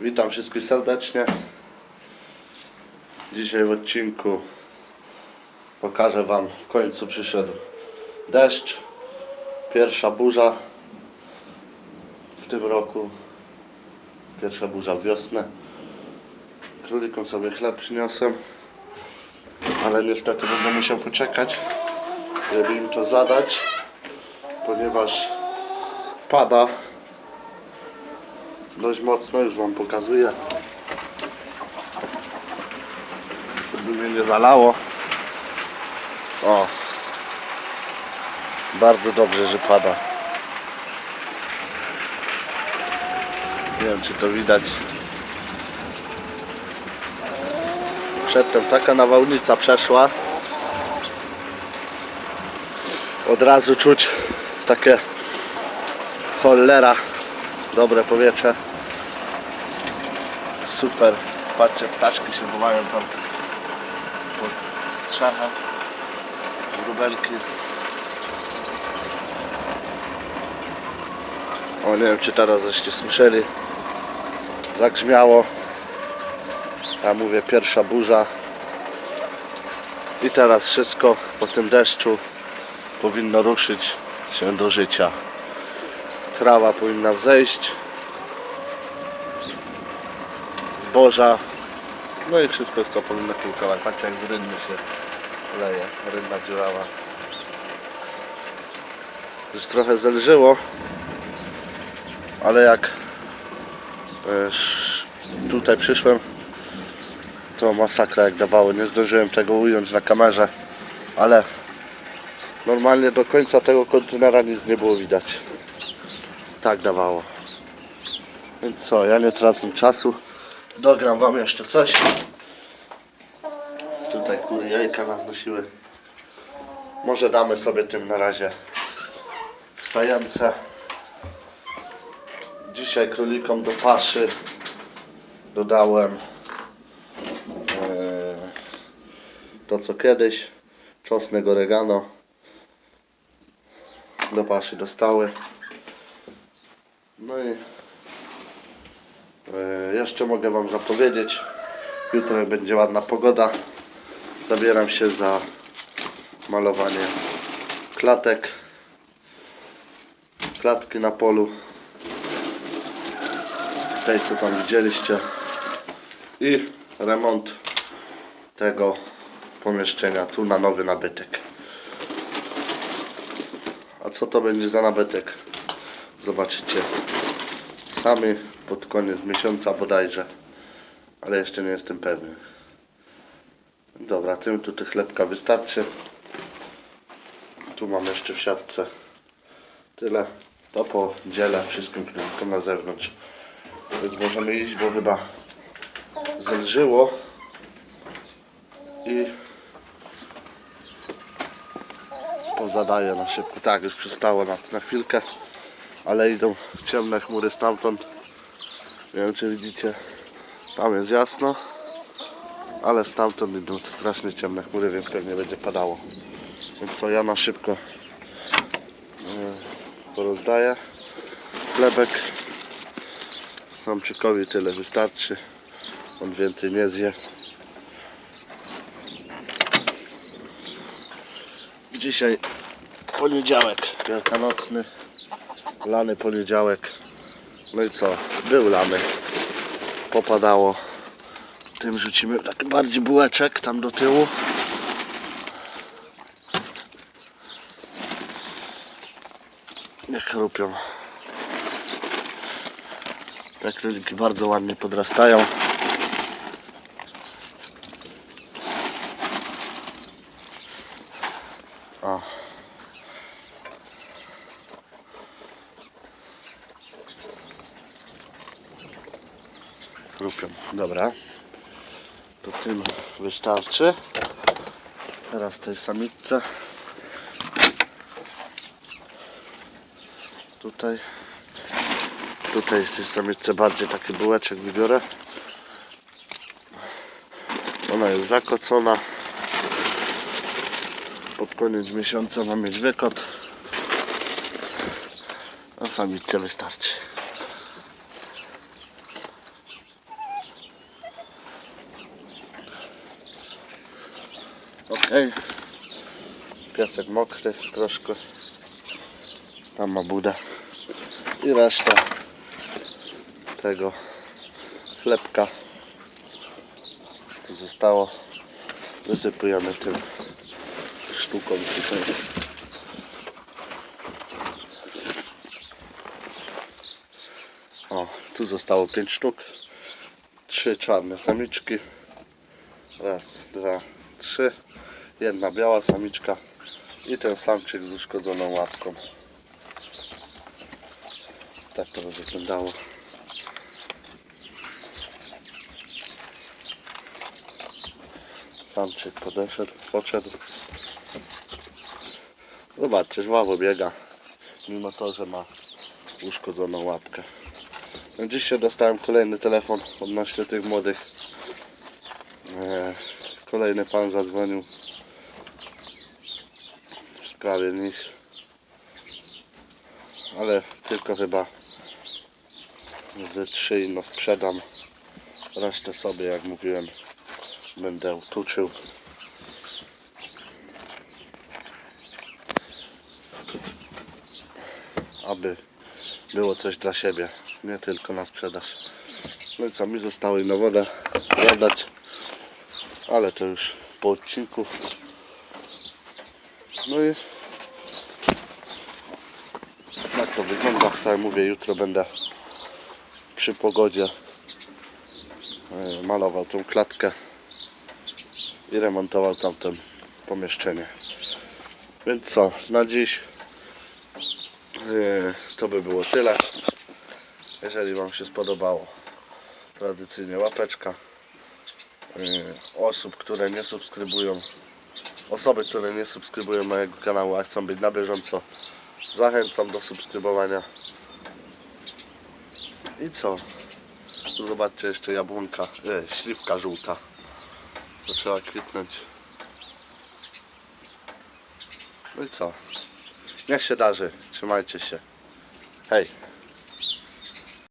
Witam wszystkich serdecznie. Dzisiaj w odcinku pokażę Wam, w końcu przyszedł deszcz. Pierwsza burza w tym roku. Pierwsza burza wiosnę. Królikom sobie chleb przyniosłem, ale niestety będę musiał poczekać, żeby im to zadać, ponieważ pada dość mocno, już Wam pokazuję. Żeby mnie nie zalało. O. Bardzo dobrze, że pada. Nie wiem, czy to widać. Przedtem taka nawałnica przeszła. Od razu czuć takie cholera, dobre powietrze. Super. Patrzcie, ptaszki się chowają tam pod strzechem. Wróbelki. O, nie wiem czy teraz żeście słyszeli. Zagrzmiało. Ja mówię pierwsza burza. I teraz wszystko po tym deszczu powinno ruszyć się do życia. Trawa powinna wzejść. Zboża. No i wszystko co powinno kiełkować. Patrzcie jak z rynny się leje. Rynna dziurawa. Już trochę zelżyło. Ale jak e, tutaj przyszłem to masakra jak dawało. Nie zdążyłem tego ująć na kamerze. Ale normalnie do końca tego kontenera nic nie było widać. Tak dawało. Więc co, ja nie tracę czasu. Dogram wam jeszcze coś. Tutaj kury jajka nas nosiły. Może damy sobie tym na razie wstające. Dzisiaj królikom do paszy dodałem e, to co kiedyś. Czosnek oregano. Do paszy dostały. No i E, Jeszcze mogę Wam zapowiedzieć. Jutro będzie ładna pogoda. Zabieram się za malowanie klatek. Klatki na polu. Tej co tam widzieliście. I remont tego pomieszczenia tu na nowy nabytek. A co to będzie za nabytek? Zobaczycie sami pod koniec miesiąca bodajże, ale jeszcze nie jestem pewny. Dobra, tym tu tych chlebka wystarczy. Tu mam jeszcze w siatce tyle. To podzielę wszystkim, to na zewnątrz. Więc możemy iść, bo chyba zelżyło i pozadaję na szybko. Tak, już przystało na, na chwilkę ale idą ciemne chmury stamtąd. Nie wiem czy widzicie, tam jest jasno, ale stamtąd idą strasznie ciemne chmury, więc pewnie będzie padało. Więc co, ja na szybko e, porozdaję chlebek. Samczykowi tyle wystarczy, on więcej nie zje. Dzisiaj poniedziałek wielkanocny lany poniedziałek. No i co? Był lany. Popadało. Tym rzucimy taki bardziej bułeczek tam do tyłu. Niech chrupią. Te króliki bardzo ładnie podrastają. Chrupią. Dobra. To tym wystarczy. Teraz tej samiczce. Tutaj. Tutaj w tej samiczce bardziej taki bułeczek wybiorę. Ona jest zakocona. Pod koniec miesiąca ma mieć wykot. A samiczce wystarczy. Okej. Piasek mokry troszkę. Tam ma budę. I reszta tego chlebka. Co zostało. Wysypujemy tym sztuką tutaj. O, tu zostało 5 sztuk. Trzy czarne samiczki. Raz, dwa, trzy. Jedna biała samiczka i ten samczyk z uszkodzoną łapką. Tak to by wyglądało. Samczyk podeszedł, podszedł. Zobaczcie, żwawo biega, mimo to, że ma uszkodzoną łapkę. No Dzisiaj dostałem kolejny telefon odnośnie tych młodych. E, Kolejny pan zadzwonił w sprawie nich. Ale tylko chyba ze trzy no sprzedam. Resztę sobie, jak mówiłem, będę utuczył. Aby było coś dla siebie, nie tylko na sprzedaż. No i co, mi zostało i na wodę zadać, ale to już po odcinku. No i tak to wygląda. Tak jak mówię, jutro będę przy pogodzie e, malował tą klatkę i remontował tamten pomieszczenie. Więc co, na dziś e, to by było tyle. Jeżeli Wam się spodobało, tradycyjnie łapeczka. E, Osób, które nie subskrybują, osoby, które nie subskrybują mojego kanału, a chcą być na bieżąco, zachęcam do subskrybowania. I co? Tu zobaczcie jeszcze jabłonka, e, śliwka żółta. Zaczęła kwitnąć. No i co? Niech się darzy. Trzymajcie się. Hej.